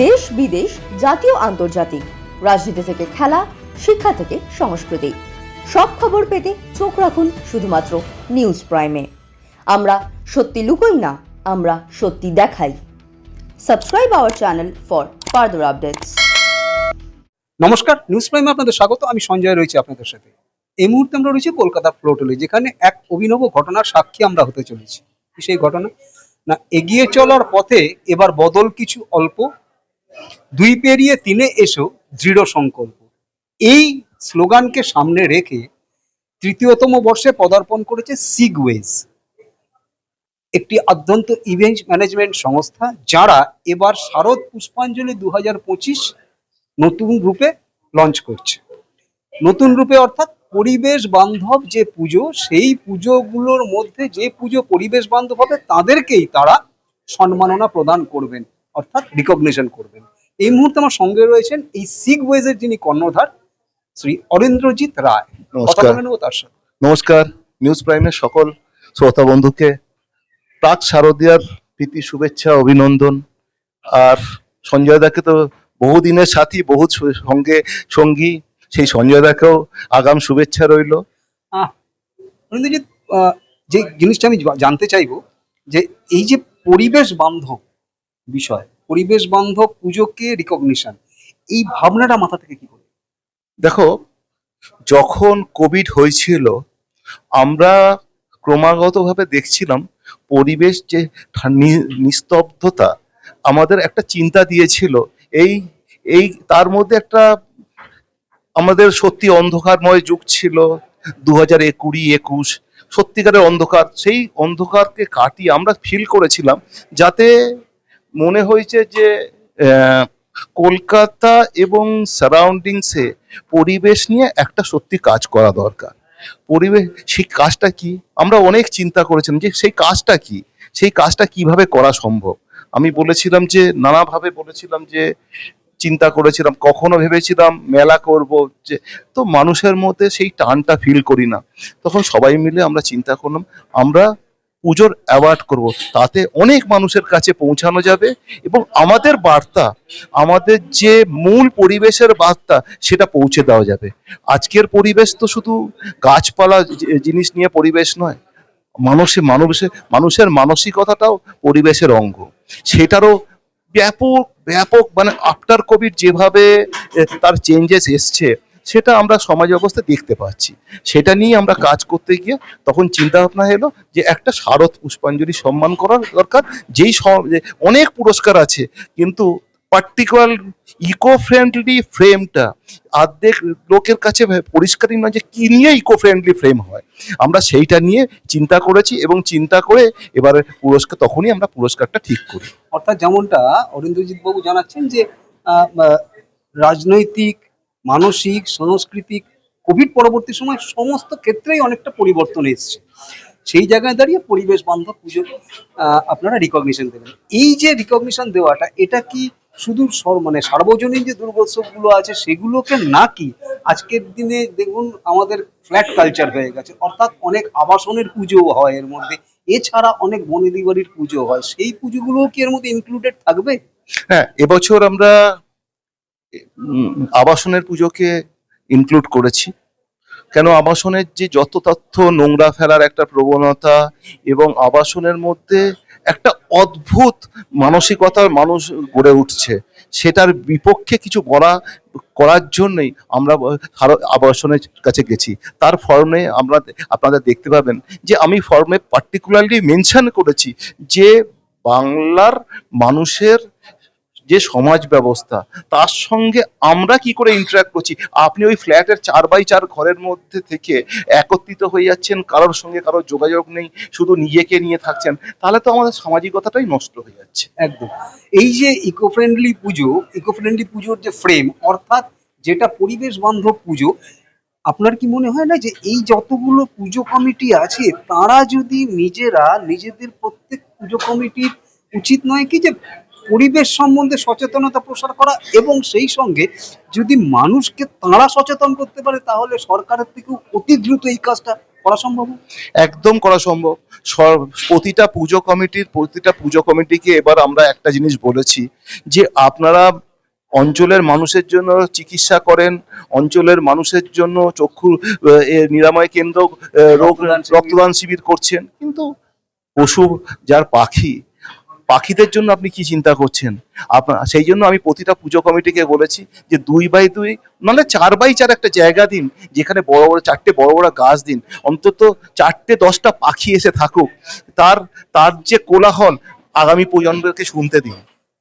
দেশ বিদেশ, জাতীয়, আন্তর্জাতিক। রাজনীতি থেকে খেলা, শিক্ষা থেকে সংস্কৃতি। সব খবর পেতে চোখ রাখুন শুধুমাত্র নিউজ প্রাইমে। আমরা সত্যি লুকোই না, আমরা সত্যি দেখাই। Subscribe our channel for further updates. নমস্কার, নিউজ প্রাইমে আপনাদের স্বাগত। আমি সঞ্জয় রয়েছি আপনাদের সাথে। এই মুহূর্তে আমরা রয়েছি কলকাতা ফ্লোটলে, যেখানে এক অভিনব ঘটনার সাক্ষী আমরা হতে চলেছি। সেই ঘটনা? না, এগিয়ে চলার পথে এবার বদল কিছু অল্প দুই পেরিয়ে তিনে এসো দৃঢ় সংকল্প। এই স্লোগানকে সামনে রেখে তৃতীয়তম বর্ষে পদার্পণ করেছে সিগওয়েজ, একটি আদ্যন্ত ইভেন্ট ম্যানেজমেন্ট সংস্থা যারা এবার শারদ পুষ্পাঞ্জলি দু পঁচিশ নতুন রূপে লঞ্চ করছে। নতুন রূপে অর্থাৎ পরিবেশ বান্ধব যে পুজো, সেই পুজোগুলোর মধ্যে যে পুজো পরিবেশ বান্ধব হবে, তাদেরকেই তারা সম্মাননা প্রদান করবেন, অর্থাৎ রিকগনিশন করবেন। এই মুহূর্তে আমার সঙ্গে রয়েছেন এই সিগ ওয়েজের যিনি কর্ণধার শ্রী অরিন্দ্রজিৎ রায়। কথা নমস্কার বলে নেব তার সাথে। নমস্কার। নিউজ প্রাইমের সকল শ্রোতা বন্ধুকে প্রাক শারদীয়ার প্রীতি শুভেচ্ছা অভিনন্দন। আর সঞ্জয় দাকে তো বহুদিনের সাথী বহু সঙ্গে সঙ্গী। সেই সঞ্জয় দাকেও আগাম শুভেচ্ছা রইল। অরিন্দ্রজিৎ যে জিনিসটা আমি জানতে চাইব যে এই যে পরিবেশ বান্ধব বিষয় পরিবেশ বান্ধব পুজোকে রিকগনিশন এই ভাবনাটা মাথা থেকে কি করে? দেখো, যখন কোভিড হয়েছিল, আমরা ক্রমাগতভাবে দেখছিলাম পরিবেশ যে নিস্তব্ধতা আমাদের একটা চিন্তা দিয়েছিল। এই এই, তার মধ্যে একটা আমাদের সত্যি অন্ধকারময় যুগ ছিল দু হাজার কুড়ি একুশ, সত্যিকারের অন্ধকার। সেই অন্ধকারকে কাটিয়ে আমরা ফিল করেছিলাম যাতে মনে হয়েছে যে কলকাতা এবং সারাউন্ডিংসে পরিবেশ নিয়ে একটা সত্যি কাজ করা দরকার। পরিবেশ, সেই কাজটা কি? আমরা অনেক চিন্তা করেছিলাম যে সেই কাজটা কি? সেই কাজটা কীভাবে করা সম্ভব? আমি বলেছিলাম যে, নানাভাবে বলেছিলাম যে, চিন্তা করেছিলাম, কখনো ভেবেছিলাম মেলা করব যে, তো মানুষের মধ্যে সেই টানটা ফিল করি না। তখন সবাই মিলে আমরা চিন্তা করলাম, আমরা পুজোর অ্যাওয়ার্ড করব। তাতে অনেক মানুষের কাছে পৌঁছানো যাবে এবং আমাদের বার্তা, আমাদের যে মূল পরিবেশের বার্তা, সেটা পৌঁছে দেওয়া যাবে। আজকের পরিবেশ তো শুধু গাছপালা জিনিস নিয়ে পরিবেশ নয় মানুষের মানুষের মানুষের মানসিকতাটাও পরিবেশের অঙ্গ। সেটারও ব্যাপক ব্যাপক মানে আফটার কোভিড যেভাবে তার চেঞ্জেস এসছে সেটা আমরা সমাজ ব্যবস্থা দেখতে পাচ্ছি। সেটা নিয়ে আমরা কাজ করতে গিয়ে তখন চিন্তা ভাবনা এলো যে একটা শারদ পুষ্পাঞ্জলি সম্মান করার দরকার, যেই অনেক পুরস্কার আছে, কিন্তু পার্টিকুলার ইকো ফ্রেন্ডলি ফ্রেমটা অর্ধেক লোকের কাছে পরিষ্কারই নয় যে কি নিয়ে ইকো ফ্রেন্ডলি ফ্রেম হয়। আমরা সেইটা নিয়ে চিন্তা করেছি এবং চিন্তা করে এবারে পুরস্কার, তখনই আমরা পুরস্কারটা ঠিক করি। অর্থাৎ যেমনটা অরিন্দ্রজিৎ বাবু জানাচ্ছেন যে রাজনৈতিক মানসিক, সাংস্কৃতিক কোভিড পরবর্তী সময় সমস্ত ক্ষেত্রেই অনেকটা পরিবর্তন এসছে। সেই জায়গায় দাঁড়িয়ে পরিবেশ বান্ধব পুজো আপনারা রিকগনিশন দেবেন। এই যে রিকগনিশন দেওয়াটা, এটা কি শুধু মানে সার্বজনীন যে দুর্গোৎসবগুলো আছে, সেগুলোকে নাকি আজকের দিনে দেখুন আমাদের ফ্ল্যাট কালচার হয়ে গেছে, অর্থাৎ অনেক আবাসনের পুজো হয় এর মধ্যে, এছাড়া অনেক বনেদি বাড়ির পুজো হয়, সেই পুজোগুলো কি এর মধ্যে ইনক্লুডেড থাকবে? হ্যাঁ এবছর আমরা আবাসনের পুজোকে ইনক্লুড করেছি। কেন আবাসনের যে যত তথ্য, নোংরা ফেলার একটা প্রবণতা এবং আবাসনের মধ্যে একটা অদ্ভুত মানসিকতার মানুষ গড়ে উঠছে, সেটার বিপক্ষে কিছু করা করার জন্যই আমরা আবাসনের কাছে গেছি। তার ফর্মে আমরা আপনারা দেখতে পাবেন যে আমি ফর্মে পার্টিকুলারলি মেনশন করেছি যে বাংলার মানুষের যে সমাজ ব্যবস্থা, তার সঙ্গে আমরা কি করে ইন্টারাক্ট করছি? আপনি ওই ফ্ল্যাটের চার বাই চার ঘরের মধ্যে থেকে একত্রিত হয়ে যাচ্ছেন, কারোর সঙ্গে কারোর যোগাযোগ নেই, শুধু নিজেকে নিয়ে থাকছেন, তাহলে তো আমাদের সামাজিকতাটাই নষ্ট হয়ে যাচ্ছে। একদম। এই যে eco friendly puja eco friendly পুজোর যে ফ্রেম অর্থাৎ যেটা পরিবেশ বান্ধব পুজো, আপনার কি মনে হয় না যে এই যতগুলো পুজো কমিটি আছে, তারা যদি নিজেরা নিজেদের প্রত্যেক পুজো কমিটির, উচিত নয় কি যে পরিবেশ সম্বন্ধে সচেতনতা প্রসার করা এবং সেই সঙ্গে যদি মানুষকে তাঁরা সচেতন করতে পারে তাহলে সরকারের থেকেও অতি দ্রুত এই কাজটা করা সম্ভব? একদম করা সম্ভব। প্রতিটা পুজো কমিটির প্রতিটা পুজো কমিটিকে এবার আমরা একটা জিনিস বলেছি যে আপনারা অঞ্চলের মানুষের জন্য চিকিৎসা করেন অঞ্চলের মানুষের জন্য চক্ষু নিরাময় কেন্দ্র রোগ রক্তদান শিবির করছেন। কিন্তু পশু যার পাখি পাখিদের জন্য আপনি কি চিন্তা করছেন? আপনার, সেই জন্য আমি প্রতিটা পুজো কমিটিকে বলেছি যে দুই বাই দুই, নাহলে চার বাই চার একটা জায়গা দিন, যেখানে বড় বড়, চারটে বড় বড় গাছ দিন। অন্তত চারটে দশটা পাখি এসে থাকুক। তার তার যে কোলাহল, আগামী প্রজন্মকে শুনতে দিন।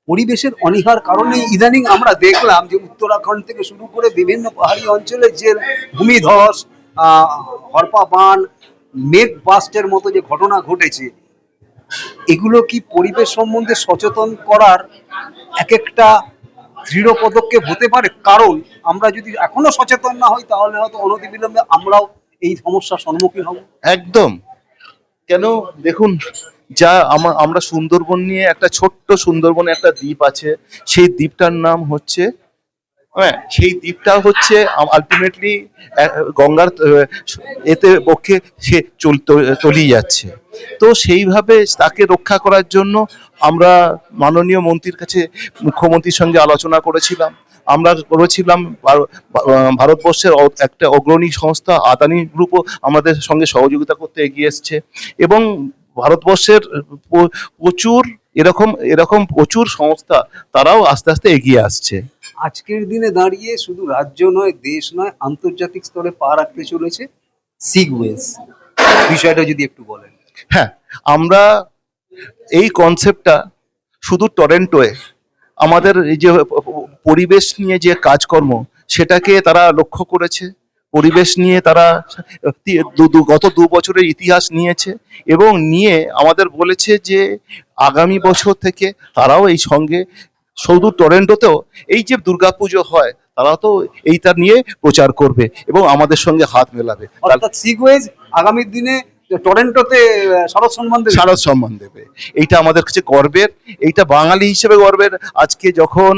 পরিবেশের অনীহার কারণে ইদানিং আমরা দেখলাম যে উত্তরাখণ্ড থেকে শুরু করে বিভিন্ন পাহাড়ি অঞ্চলে যে ভূমিধস হরপা বান, মেঘ বাস্টের মতো যে ঘটনা ঘটেছে এগুলো কি পরিবেশ সম্বন্ধে সচেতন করার এক একটা দৃঢ় পদক্ষেপ হতে পারে? কারণ আমরা যদি এখনও সচেতন না হই, তাহলে হয়তো অনতিবিলম্বে আমরাও এই সমস্যার সম্মুখীন হব। একদম। কেন? দেখুন, যা আমরা সুন্দরবন নিয়ে একটা ছোট্ট সুন্দরবনে একটা দ্বীপ আছে। সেই দ্বীপটার নাম হচ্ছে হ্যাঁ সেই দ্বীপটা হচ্ছে আলটিমেটলি গঙ্গার এতে পক্ষে সে চল- যাচ্ছে। তো সেইভাবে তাকে রক্ষা করার জন্য আমরা মাননীয় মন্ত্রীর কাছে, মুখ্যমন্ত্রীর সঙ্গে আলোচনা করেছিলাম। আমরা করেছিলাম ভারতবর্ষের একটা অগ্রণী সংস্থা, আদানি গ্রুপও আমাদের সঙ্গে সহযোগিতা করতে এগিয়ে এসছে। এবং ভারতবর্ষের প্রচুর এরকম এরকম প্রচুর সংস্থা, তারাও আস্তে আস্তে এগিয়ে আসছে। আজকের দিনে দাঁড়িয়ে শুধু রাজ্য নয়, দেশ নয়, আন্তর্জাতিক স্তরে পা রাখতে চলেছে সিগওয়েজ বিষয়টা যদি একটু বলেন। হ্যাঁ আমরা এই কনসেপ্টটা শুধু টরেন্টোয়ে আমাদের এই যে পরিবেশ নিয়ে যে কাজকর্ম, সেটাকে তারা লক্ষ্য করেছে। পরিবেশ নিয়ে তারা গত দু বছরের ইতিহাস নিয়েছে এবং নিয়ে আমাদের বলেছে যে আগামী বছর থেকে তারাও এই সঙ্গে শুধু টরেন্টোতেও এই যে দুর্গাপুজো হয় তারা তো এইটা নিয়ে প্রচার করবে এবং আমাদের সঙ্গে হাত মেলাবে। অর্থাৎ সিগওয়েজ আগামী দিনে টরেন্টোতে সম্মান দেবে। শারদ সম্মান দেবে। এইটা আমাদের কাছে গর্বের এইটা বাঙালি হিসেবে গর্বের। আজকে যখন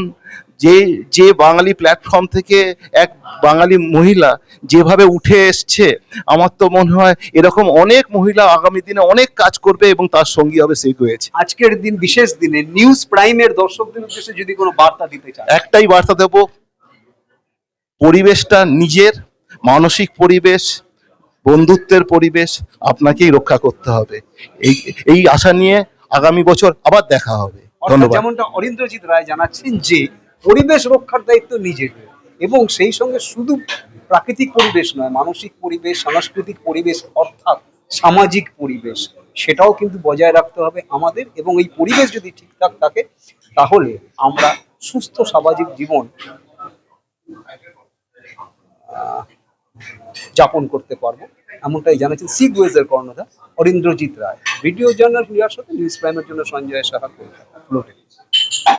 যে যে বাঙালি প্ল্যাটফর্ম থেকে এক বাঙালি মহিলা যেভাবে উঠে এসছে আমার তো মনে হয় এরকম অনেক মহিলা আগামী দিনে অনেক কাজ করবে এবং তার সঙ্গী হবে সেই হয়েছে আজকের দিন বিশেষ দিনে নিউজ প্রাইমের দর্শকদের উদ্দেশ্যে যদি কোনো বার্তা দিতে চান। একটাই বার্তা দেব পরিবেশটা নিজের মানসিক পরিবেশ বন্ধুত্বের পরিবেশ আপনাকেই রক্ষা করতে হবে। এই এই আশা নিয়ে আগামী বছর আবার দেখা হবে। ধন্যবাদ। যেমনটা অরিন্দ্রজিৎ রায় জানাচ্ছেন যে পরিবেশ রক্ষার দায়িত্ব নিজেদের এবং সেই সঙ্গে শুধু প্রাকৃতিক পরিবেশ নয়, মানসিক পরিবেশ, সাংস্কৃতিক পরিবেশ, অর্থাৎ সামাজিক পরিবেশ, সেটাও কিন্তু বজায় রাখতে হবে আমাদের। এবং এই পরিবেশ যদি ঠিকঠাক থাকে, তাহলে আমরা সুস্থ সামাজিক জীবন যাপন করতে পারব। এমনটাই জানাচ্ছেন সিগুয়েজের কর্ণধার Arindrajit Roy. Video journal news প্রাইমের জন্য সঞ্জয় সাহা কলকাতা।